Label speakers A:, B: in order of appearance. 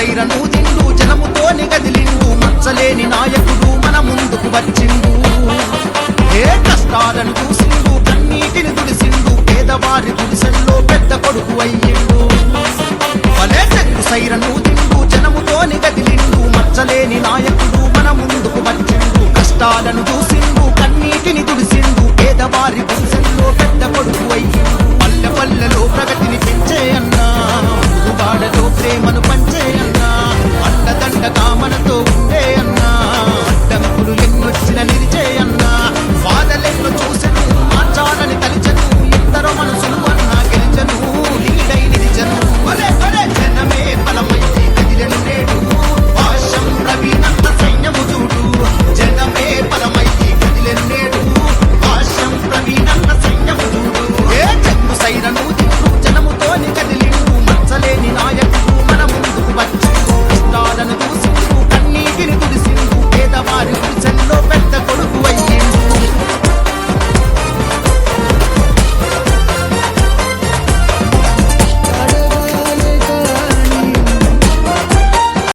A: Siren దిండు జనముతో నిగదిలిండు మచ్చలేని నాయకుడు మన ముందుకు వచ్చిండు. ఏ కష్టాలను చూసిండు కన్నీటిని తుడిసిండు పేదవారి తుడిసెల్లో పెద్ద కొడుకు అయ్యిండు. వలే చెట్టు సైరను దిండు జనముతో నిగదిలిండు మచ్చలేని నాయకుడు మన ముందుకు వచ్చిండు. కష్టాలను చూసిండు కన్నీటిని తుడిసిండు పేదవారి తుడిసెల్లో